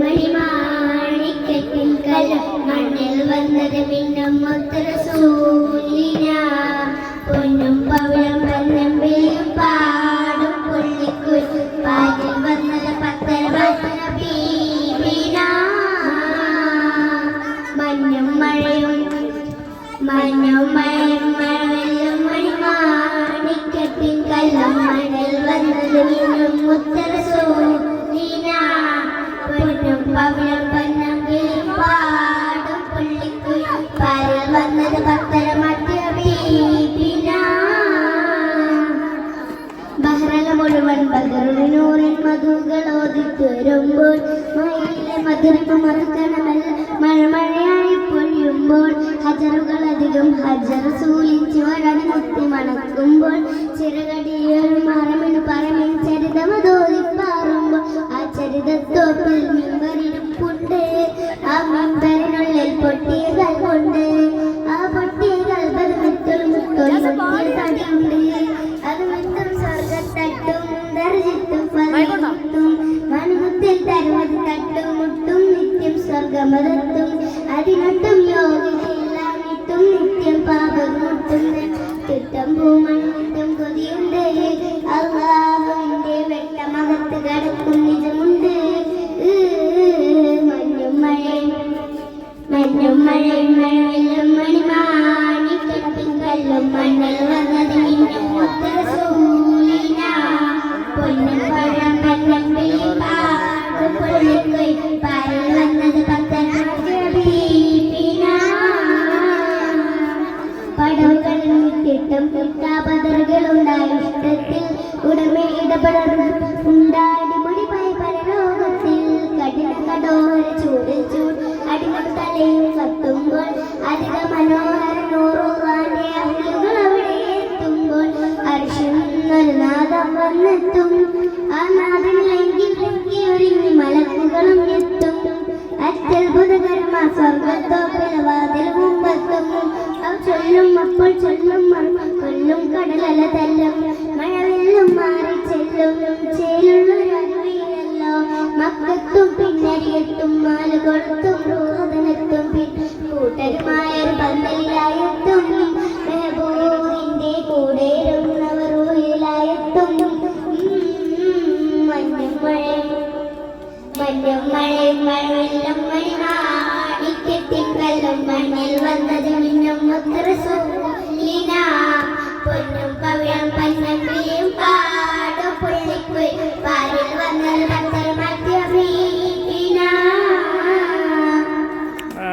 മണിമാണിക്കത്തിൻ കലം മണ്ണിൽ പൊന്നും പാടും പത്തര മഞ്ഞും മഴയും മഞ്ഞും മഴയും മുഴുവൻ ബദറുനൂറിൻ മധുകൾ ഓദിത്തു വരുമ്പോൾ മയിലെ മധുരപ്പ് മറക്കണമല്ല മഴമഴയായി പൊഴിയുമ്പോൾ ഹജറുകൾ അധികം ഹജർ സൂലിച്ചു വഴി മുത്തി മണക്കുമ്പോൾ ചിറകടികൾ മറമിന് പറമിൻ ചരിതമതോതിപ്പാറുമ്പോൾ ആ ചരിതത്തോപ്പിൽ ആ മിമ്പരിനുള്ളിൽ പൊട്ടിയകൾ കൊണ്ട് ആ പൊട്ടിയകൾ ബലമിത്തൊരു മുത്തൊരു മുത്തിയ തടിയുണ്ട് അത് മിത്തും സ്വർഗത്തട്ടും ദർജിത്തും ഫലിത്തും മനുത്തിൽ തരുവത് തട്ടും മുട്ടും നിത്യം സ്വർഗമതെത്തും അതിനൊട്ടും യോഗിയില്ലാഞ്ഞിട്ടും നിത്യം പാപം മുട്ടും തിട്ടം പൂമണിട്ടും പടവുകളിൽ കിട്ടും കിട്ടാപതറുകളുണ്ടായി ഇഷ്ടത്തിൽ ഉടമേ ഇടപെടലും ഉണ്ടാടി പോയി പല കഠിന കടോര ചൂട് ചൂട് അടിമ തലയിൽ കത്തുമ്പോൾ അധിക മനോഹര നൂറുറാന്റെ അഹിലുകൾ അവിടെ എത്തുമ്പോൾ അർഷുന്നൊരു നാദം വന്നെത്തും. ആ നാദം ലങ്കി ലങ്കി ഒരുങ്ങി മലക്കുകളും എത്തും. അത്യത്ഭുതകരമാ സ്വർഗത്തോപ്പില അപ്പോൾ ചൊല്ലും കൊല്ലും കടലല തല്ലും. മഴവെള്ളം മാറി ചെല്ലും ചേലുള്ളൊരറിവില്ലല്ലോ മക്കത്തും പിന്നരിയെത്തും മാല കൊടുത്തും റൂഹതനെത്തും കൂട്ടരുമായൊരു പന്തലിലായെത്തും. മെഹബൂബിന്റെ കൂടെ ഊയിലായെത്തും മഞ്ഞും മഴയും മഞ്ഞും മഴയും മഴവെള്ളം മണിമാണിക്കത്തിൻ കല്ലും മണ്ണിൽ വന്നത് മിന്നും മുത്തറസൂലിന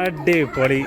અડે પડી.